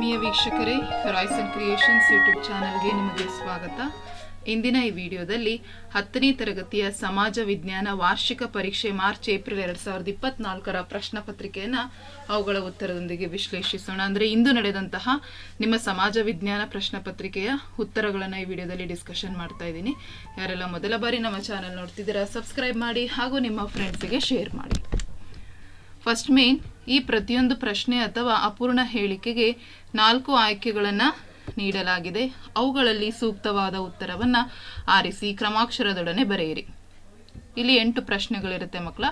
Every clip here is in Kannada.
ಆತ್ಮೀಯ ವೀಕ್ಷಕರೇ ರಾಯ್ಸ್ ಅಂಡ್ ಕ್ರಿಯೇಷನ್ಸ್ ಯೂಟ್ಯೂಬ್ ಚಾನಲ್ಗೆ ನಿಮಗೆ ಸ್ವಾಗತ. ಇಂದಿನ ಈ ವಿಡಿಯೋದಲ್ಲಿ ಹತ್ತನೇ ತರಗತಿಯ ಸಮಾಜ ವಿಜ್ಞಾನ ವಾರ್ಷಿಕ ಪರೀಕ್ಷೆ ಮಾರ್ಚ್ ಏಪ್ರಿಲ್ ಎರಡ್ ಸಾವಿರದ ಇಪ್ಪತ್ನಾಲ್ಕರ ಪ್ರಶ್ನೆ ಪತ್ರಿಕೆಯನ್ನು ಅವುಗಳ ಉತ್ತರದೊಂದಿಗೆ ವಿಶ್ಲೇಷಿಸೋಣ. ಅಂದರೆ ಇಂದು ನಡೆದಂತಹ ನಿಮ್ಮ ಸಮಾಜ ವಿಜ್ಞಾನ ಪ್ರಶ್ನೆ ಪತ್ರಿಕೆಯ ಉತ್ತರಗಳನ್ನು ಈ ವಿಡಿಯೋದಲ್ಲಿ ಡಿಸ್ಕಷನ್ ಮಾಡ್ತಾ ಇದ್ದೀನಿ. ಯಾರೆಲ್ಲ ಮೊದಲ ಬಾರಿ ನಮ್ಮ ಚಾನಲ್ ನೋಡ್ತಿದ್ದೀರಾ ಸಬ್ಸ್ಕ್ರೈಬ್ ಮಾಡಿ ಹಾಗೂ ನಿಮ್ಮ ಫ್ರೆಂಡ್ಸಿಗೆ ಶೇರ್ ಮಾಡಿ. ಫಸ್ಟ್ ಮೇನ್ ಈ ಪ್ರತಿಯೊಂದು ಪ್ರಶ್ನೆ ಅಥವಾ ಅಪೂರ್ಣ ಹೇಳಿಕೆಗೆ ನಾಲ್ಕು ಆಯ್ಕೆಗಳನ್ನು ನೀಡಲಾಗಿದೆ. ಅವುಗಳಲ್ಲಿ ಸೂಕ್ತವಾದ ಉತ್ತರವನ್ನು ಆರಿಸಿ, ಕ್ರಮಾಕ್ಷರದೊಡನೆ ಬರೆಯಿರಿ. ಇಲ್ಲಿ ಎಂಟು ಪ್ರಶ್ನೆಗಳಿರುತ್ತೆ ಮಕ್ಕಳ.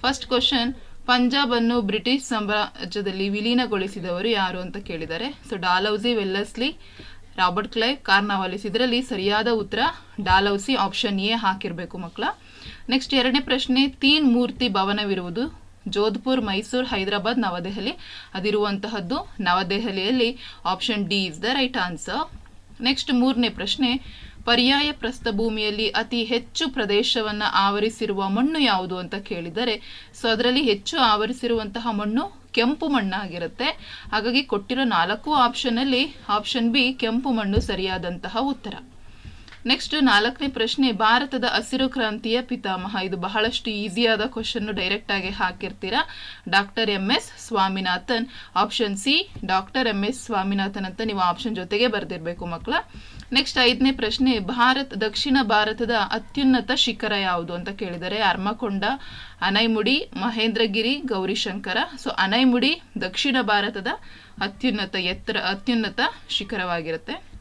ಫಸ್ಟ್ ಕ್ವಶನ್ ಪಂಜಾಬನ್ನು ಬ್ರಿಟಿಷ್ ಸಾಮ್ರಾಜ್ಯದಲ್ಲಿ ವಿಲೀನಗೊಳಿಸಿದವರು ಯಾರು ಅಂತ ಕೇಳಿದ್ದಾರೆ so, Dalhousie Wellesley Robert Clive Cornwallis ಇದರಲ್ಲಿ ಸರಿಯಾದ ಉತ್ತರ ಡಾಲೌಸಿ ಆಪ್ಷನ್ ಎ ಹಾಕಿರಬೇಕು ಮಕ್ಕಳ. ನೆಕ್ಸ್ಟ್ ಎರಡನೇ ಪ್ರಶ್ನೆ, ತೀನ್ ಮೂರ್ತಿ ಭವನವಿರುವುದು ಜೋಧ್ಪುರ್, ಮೈಸೂರು, ಹೈದರಾಬಾದ್, ನವದೆಹಲಿ ಅದಿರುವಂತಹದ್ದು. ನವದೆಹಲಿಯಲ್ಲಿ option D is the right answer next ಮೂರನೇ ಪ್ರಶ್ನೆ, ಪರ್ಯಾಯ ಪ್ರಸ್ಥಭೂಮಿಯಲ್ಲಿ ಅತಿ ಹೆಚ್ಚು ಪ್ರದೇಶವನ್ನು ಆವರಿಸಿರುವ ಮಣ್ಣು ಯಾವುದು ಅಂತ ಕೇಳಿದರೆ, ಸೊ ಅದರಲ್ಲಿ ಹೆಚ್ಚು ಆವರಿಸಿರುವಂತಹ ಮಣ್ಣು ಕೆಂಪು ಮಣ್ಣಾಗಿರುತ್ತೆ. ಹಾಗಾಗಿ ಕೊಟ್ಟಿರೋ ನಾಲ್ಕು ಆಪ್ಷನಲ್ಲಿ ಆಪ್ಷನ್ ಬಿ ಕೆಂಪು ಮಣ್ಣು ಸರಿಯಾದಂತಹ ಉತ್ತರ. ನೆಕ್ಸ್ಟ್ ನಾಲ್ಕನೇ ಪ್ರಶ್ನೆ, ಭಾರತದ ಹಸಿರು ಕ್ರಾಂತಿಯ ಪಿತಾಮಹ. ಇದು ಬಹಳಷ್ಟು ಈಸಿಯಾದ ಕ್ವಶನ್ ಡೈರೆಕ್ಟ್ ಆಗಿ ಹಾಕಿರ್ತೀರಾ? Doctor M S Swaminathan. Option C doctor M S Swaminathan ಅಂತ ನೀವು ಆಪ್ಷನ್ ಜೊತೆಗೆ ಬರೆದಿರಬೇಕು ಮಕ್ಕಳ. ನೆಕ್ಸ್ಟ್ ಐದನೇ ಪ್ರಶ್ನೆ, ಭಾರತ್, ದಕ್ಷಿಣ ಭಾರತದ ಅತ್ಯುನ್ನತ ಶಿಖರ ಯಾವುದು ಅಂತ ಕೇಳಿದರೆ ಅರ್ಮಕೊಂಡ, ಅನೈಮುಡಿ, ಮಹೇಂದ್ರಗಿರಿ, ಗೌರಿಶಂಕರ. ಸೊ ಅನೈಮುಡಿ ದಕ್ಷಿಣ ಭಾರತದ ಅತ್ಯುನ್ನತ ಎತ್ತರ, ಅತ್ಯುನ್ನತ ಶಿಖರವಾಗಿರುತ್ತೆ.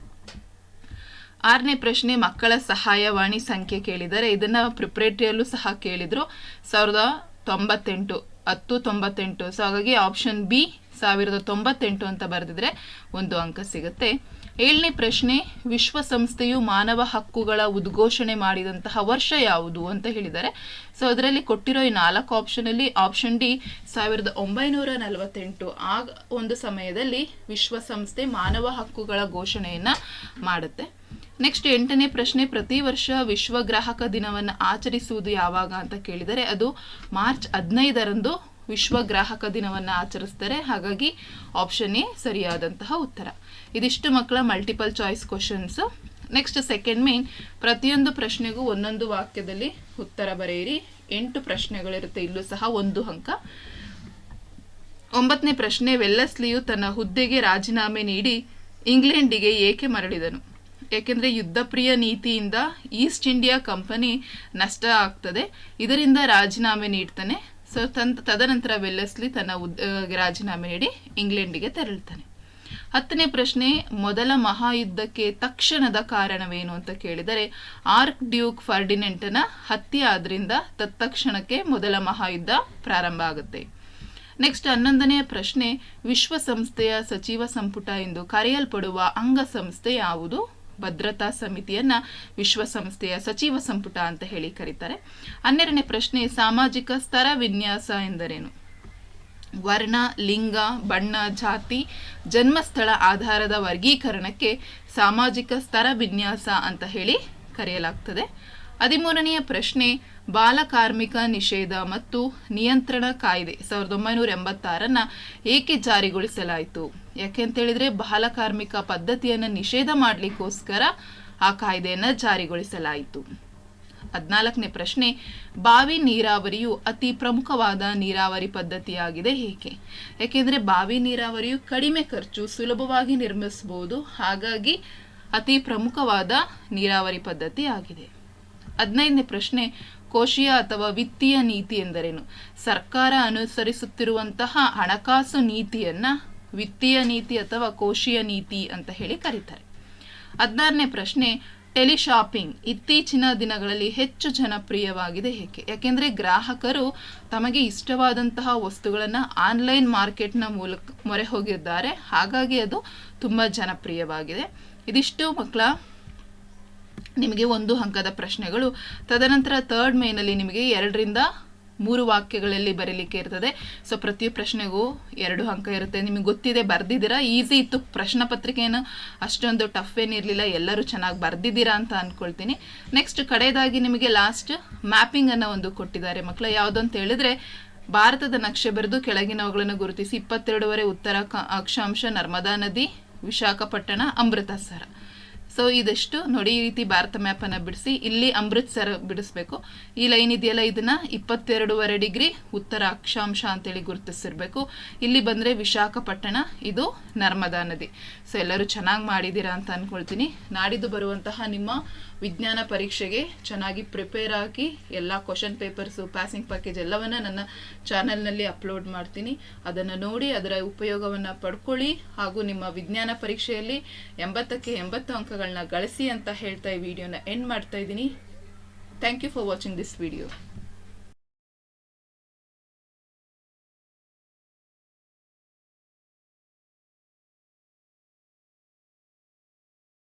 ಆರನೇ ಪ್ರಶ್ನೆ, ಮಕ್ಕಳ ಸಹಾಯವಾಣಿ ಸಂಖ್ಯೆ ಕೇಳಿದರೆ ಇದನ್ನ ಪ್ರಿಪ್ರೇಟರಿಯಲ್ಲೂ ಸಹ ಕೇಳಿದ್ರು. ಸಾವಿರದ ತೊಂಬತ್ತೆಂಟು, ಹತ್ತು ತೊಂಬತ್ತೆಂಟು. ಸೊ ಹಾಗಾಗಿ ಆಪ್ಷನ್ ಬಿ ಸಾವಿರದ ತೊಂಬತ್ತೆಂಟು ಅಂತ ಬರೆದಿದ್ರೆ ಒಂದು ಅಂಕ ಸಿಗುತ್ತೆ. ಏಳನೇ ಪ್ರಶ್ನೆ, ವಿಶ್ವಸಂಸ್ಥೆಯು ಮಾನವ ಹಕ್ಕುಗಳ ಉದ್ಘೋಷಣೆ ಮಾಡಿದಂತಹ ವರ್ಷ ಯಾವುದು ಅಂತ ಹೇಳಿದ್ದಾರೆ. ಸೊ ಅದರಲ್ಲಿ ಕೊಟ್ಟಿರೋ ಈ ನಾಲ್ಕು ಆಪ್ಷನಲ್ಲಿ ಆಪ್ಷನ್ ಡಿ ಸಾವಿರದ ಒಂಬೈನೂರ ನಲವತ್ತೆಂಟು. ಆ ಒಂದು ಸಮಯದಲ್ಲಿ ವಿಶ್ವಸಂಸ್ಥೆ ಮಾನವ ಹಕ್ಕುಗಳ ಘೋಷಣೆಯನ್ನು ಮಾಡುತ್ತೆ. ನೆಕ್ಸ್ಟ್ ಎಂಟನೇ ಪ್ರಶ್ನೆ, ಪ್ರತಿ ವರ್ಷ ವಿಶ್ವ ಗ್ರಾಹಕ ದಿನವನ್ನು ಆಚರಿಸುವುದು ಯಾವಾಗ ಅಂತ ಕೇಳಿದರೆ ಅದು ಮಾರ್ಚ್ ಹದಿನೈದರಂದು ವಿಶ್ವ ಗ್ರಾಹಕ ದಿನವನ್ನು ಆಚರಿಸ್ತಾರೆ. ಹಾಗಾಗಿ ಆಪ್ಷನ್ ಎ ಸರಿಯಾದಂತಹ ಉತ್ತರ. ಇದಿಷ್ಟು ಮಕ್ಕಳ multiple choice questions next second main ಪ್ರತಿಯೊಂದು ಪ್ರಶ್ನೆಗೂ ಒಂದೊಂದು ವಾಕ್ಯದಲ್ಲಿ ಉತ್ತರ ಬರೆಯಿರಿ. ಎಂಟು ಪ್ರಶ್ನೆಗಳಿರುತ್ತೆ, ಇಲ್ಲೂ ಸಹ ಒಂದು ಅಂಕ. ಒಂಬತ್ತನೇ ಪ್ರಶ್ನೆ, ವೆಲ್ಲಸ್ಲಿಯು ತನ್ನ ಹುದ್ದೆಗೆ ರಾಜೀನಾಮೆ ನೀಡಿ ಇಂಗ್ಲೆಂಡಿಗೆ ಏಕೆ ಮರಳಿದನು? ಏಕೆಂದರೆ ಯುದ್ಧಪ್ರಿಯ ನೀತಿಯಿಂದ ಈಸ್ಟ್ ಇಂಡಿಯಾ ಕಂಪನಿ ನಷ್ಟ ಆಗ್ತದೆ. ಇದರಿಂದ ರಾಜೀನಾಮೆ ನೀಡ್ತಾನೆ. ಸೊ ತನ್, ತದನಂತರ ವೆಲ್ಲಸ್ಲಿ ತನ್ನ ಉದ್ ರಾಜೀನಾಮೆ ನೀಡಿ ಇಂಗ್ಲೆಂಡಿಗೆ ತೆರಳ್ತಾನೆ. ಹತ್ತನೇ ಪ್ರಶ್ನೆ, ಮೊದಲ ಮಹಾಯುದ್ಧಕ್ಕೆ ತಕ್ಷಣದ ಕಾರಣವೇನು ಅಂತ ಕೇಳಿದರೆ, ಆರ್ಕ್ ಡ್ಯೂಕ್ ಫರ್ಡಿನೆಂಟನ ಹತ್ಯೆ ಆದ್ರಿಂದ ತತ್ಕ್ಷಣಕ್ಕೆ ಮೊದಲ ಮಹಾಯುದ್ಧ ಪ್ರಾರಂಭ ಆಗುತ್ತೆ. ನೆಕ್ಸ್ಟ್ ಹನ್ನೊಂದನೆಯ ಪ್ರಶ್ನೆ, ವಿಶ್ವಸಂಸ್ಥೆಯ ಸಚಿವ ಸಂಪುಟ ಎಂದು ಕರೆಯಲ್ಪಡುವ ಅಂಗಸಂಸ್ಥೆ ಯಾವುದು? ಭದ್ರತಾ ಸಮಿತಿಯನ್ನ ವಿಶ್ವಸಂಸ್ಥೆಯ ಸಚಿವ ಸಂಪುಟ ಅಂತ ಹೇಳಿ ಕರೀತಾರೆ. ಹನ್ನೆರಡನೇ ಪ್ರಶ್ನೆ, ಸಾಮಾಜಿಕ ಸ್ತರ ವಿನ್ಯಾಸ ಎಂದರೇನು? ವರ್ಣ, ಲಿಂಗ, ಬಣ್ಣ, ಜಾತಿ, ಜನ್ಮಸ್ಥಳ ಆಧಾರದ ವರ್ಗೀಕರಣಕ್ಕೆ ಸಾಮಾಜಿಕ ಸ್ತರ ವಿನ್ಯಾಸ ಅಂತ ಹೇಳಿ ಕರೆಯಲಾಗ್ತದೆ. ಹದಿಮೂರನೆಯ ಪ್ರಶ್ನೆ ಬಾಲಕಾರ್ಮಿಕ ನಿಷೇಧ ಮತ್ತು ನಿಯಂತ್ರಣ ಕಾಯ್ದೆ ಸಾವಿರದ ಒಂಬೈನೂರ ಎಂಬತ್ತಾರನ್ನ ಏಕೆ ಜಾರಿಗೊಳಿಸಲಾಯಿತು? ಯಾಕೆ ಅಂತ ಹೇಳಿದ್ರೆ ಬಾಲಕಾರ್ಮಿಕ ಪದ್ಧತಿಯನ್ನು ನಿಷೇಧ ಮಾಡಲಿಕ್ಕೋಸ್ಕರ ಆ ಕಾಯ್ದೆಯನ್ನು ಜಾರಿಗೊಳಿಸಲಾಯಿತು. ಹದಿನಾಲ್ಕನೇ ಪ್ರಶ್ನೆ, ಬಾವಿ ನೀರಾವರಿಯು ಅತಿ ಪ್ರಮುಖವಾದ ನೀರಾವರಿ ಪದ್ಧತಿಯಾಗಿದೆ ಏಕೆ? ಯಾಕೆಂದರೆ ಬಾವಿ ನೀರಾವರಿಯು ಕಡಿಮೆ ಖರ್ಚು ಸುಲಭವಾಗಿ ನಿರ್ಮಿಸಬಹುದು ಹಾಗಾಗಿ ಅತಿ ಪ್ರಮುಖವಾದ ನೀರಾವರಿ ಪದ್ಧತಿ ಆಗಿದೆ. ಹದಿನೈದನೇ ಪ್ರಶ್ನೆ, ಕೋಶೀಯ ಅಥವಾ ವಿತ್ತೀಯ ನೀತಿ ಎಂದರೇನು? ಸರ್ಕಾರ ಅನುಸರಿಸುತ್ತಿರುವಂತಹ ಹಣಕಾಸು ನೀತಿಯನ್ನ ವಿತ್ತೀಯ ನೀತಿ ಅಥವಾ ಕೋಶೀಯ ನೀತಿ ಅಂತ ಹೇಳಿ ಕರೀತಾರೆ. ಹದಿನಾರನೇ ಪ್ರಶ್ನೆ, ಟೆಲಿಶಾಪಿಂಗ್ ಇತ್ತೀಚಿನ ದಿನಗಳಲ್ಲಿ ಹೆಚ್ಚು ಜನಪ್ರಿಯವಾಗಿದೆ ಏಕೆ? ಯಾಕೆಂದರೆ ಗ್ರಾಹಕರು ತಮಗೆ ಇಷ್ಟವಾದಂತಹ ವಸ್ತುಗಳನ್ನು ಆನ್ಲೈನ್ ಮಾರ್ಕೆಟ್ನ ಮೂಲಕ ಮೊರೆ ಹೋಗಿದ್ದಾರೆ. ಹಾಗಾಗಿ ಅದು ತುಂಬ ಜನಪ್ರಿಯವಾಗಿದೆ. ಇದಿಷ್ಟು ಮಕ್ಕಳ ನಿಮಗೆ ಒಂದು ಅಂಕದ ಪ್ರಶ್ನೆಗಳು. ತದನಂತರ ಥರ್ಡ್ ಮೇನಲ್ಲಿ ನಿಮಗೆ ಎರಡರಿಂದ ಮೂರು ವಾಕ್ಯಗಳಲ್ಲಿ ಬರೀಲಿಕ್ಕೆ ಇರ್ತದೆ. ಸೊ ಪ್ರತಿ ಪ್ರಶ್ನೆಗೂ ಎರಡು ಅಂಕ ಇರುತ್ತೆ. ನಿಮಗೆ ಗೊತ್ತಿದೆ, ಬರ್ದಿದ್ದೀರಾ? ಈಸಿ ಇತ್ತು. ಪ್ರಶ್ನೆ ಪತ್ರಿಕೆಯನ್ನು ಅಷ್ಟೊಂದು ಟಫ್ ಏನಿರಲಿಲ್ಲ ಎಲ್ಲರೂ ಚೆನ್ನಾಗಿ ಬರ್ದಿದ್ದೀರಾ ಅಂತ ಅಂದ್ಕೊಳ್ತೀನಿ ನೆಕ್ಸ್ಟ್ ಕಡೆಯದಾಗಿ ನಿಮಗೆ ಲಾಸ್ಟ್ ಮ್ಯಾಪಿಂಗನ್ನು ಒಂದು ಕೊಟ್ಟಿದ್ದಾರೆ ಮಕ್ಕಳು. ಯಾವುದು ಅಂತ ಹೇಳಿದ್ರೆ, ಭಾರತದ ನಕ್ಷೆ ಬರೆದು ಕೆಳಗಿನವುಗಳನ್ನು ಗುರುತಿಸಿ ಇಪ್ಪತ್ತೆರಡೂವರೆ ಉತ್ತರ ಅಕ್ಷಾಂಶ ನರ್ಮದಾ ನದಿ, ವಿಶಾಖಪಟ್ಟಣ, ಅಮೃತಸರ. ಸೊ ಇದಷ್ಟು. ನೋಡಿ, ಈ ರೀತಿ ಭಾರತ ಮ್ಯಾಪನ್ನು ಬಿಡಿಸಿ, ಇಲ್ಲಿ ಅಮೃತ್ಸರ ಬಿಡಿಸ್ಬೇಕು. ಈ ಲೈನ್ ಇದೆಯಲ್ಲ, ಇದನ್ನ ಇಪ್ಪತ್ತೆರಡೂವರೆ ಡಿಗ್ರಿ ಉತ್ತರ ಅಕ್ಷಾಂಶ ಅಂತೇಳಿ ಗುರುತಿಸಿರ್ಬೇಕು. ಇಲ್ಲಿ ಬಂದರೆ ವಿಶಾಖಪಟ್ಟಣ, ಇದು ನರ್ಮದಾ ನದಿ. ಸೊ ಎಲ್ಲರೂ ಚೆನ್ನಾಗಿ ಮಾಡಿದ್ದೀರಾ ಅಂತ ಅಂದ್ಕೊಳ್ತೀನಿ ನಾಡಿದ್ದು ಬರುವಂತಹ ನಿಮ್ಮ ವಿಜ್ಞಾನ ಪರೀಕ್ಷೆಗೆ ಚೆನ್ನಾಗಿ ಪ್ರಿಪೇರ್ ಆಗಿ ಎಲ್ಲ ಕ್ವಶನ್ ಪೇಪರ್ಸು ಪ್ಯಾಸಿಂಗ್ ಪ್ಯಾಕೇಜ್ ಎಲ್ಲವನ್ನ ನನ್ನ ಚಾನಲ್ನಲ್ಲಿ ಅಪ್ಲೋಡ್ ಮಾಡ್ತೀನಿ. ಅದನ್ನು ನೋಡಿ, ಅದರ ಉಪಯೋಗವನ್ನು ಪಡ್ಕೊಳ್ಳಿ. ಹಾಗೂ ನಿಮ್ಮ ವಿಜ್ಞಾನ ಪರೀಕ್ಷೆಯಲ್ಲಿ ಎಂಬತ್ತಕ್ಕೆ ಎಂಬತ್ತು ಅಂಕಗಳನ್ನ ಗಳಿಸಿ ಅಂತ ಹೇಳ್ತಾ ಈ ವಿಡಿಯೋನ ಎಂಡ್ ಮಾಡ್ತಾ ಇದ್ದೀನಿ. Thank you for watching this video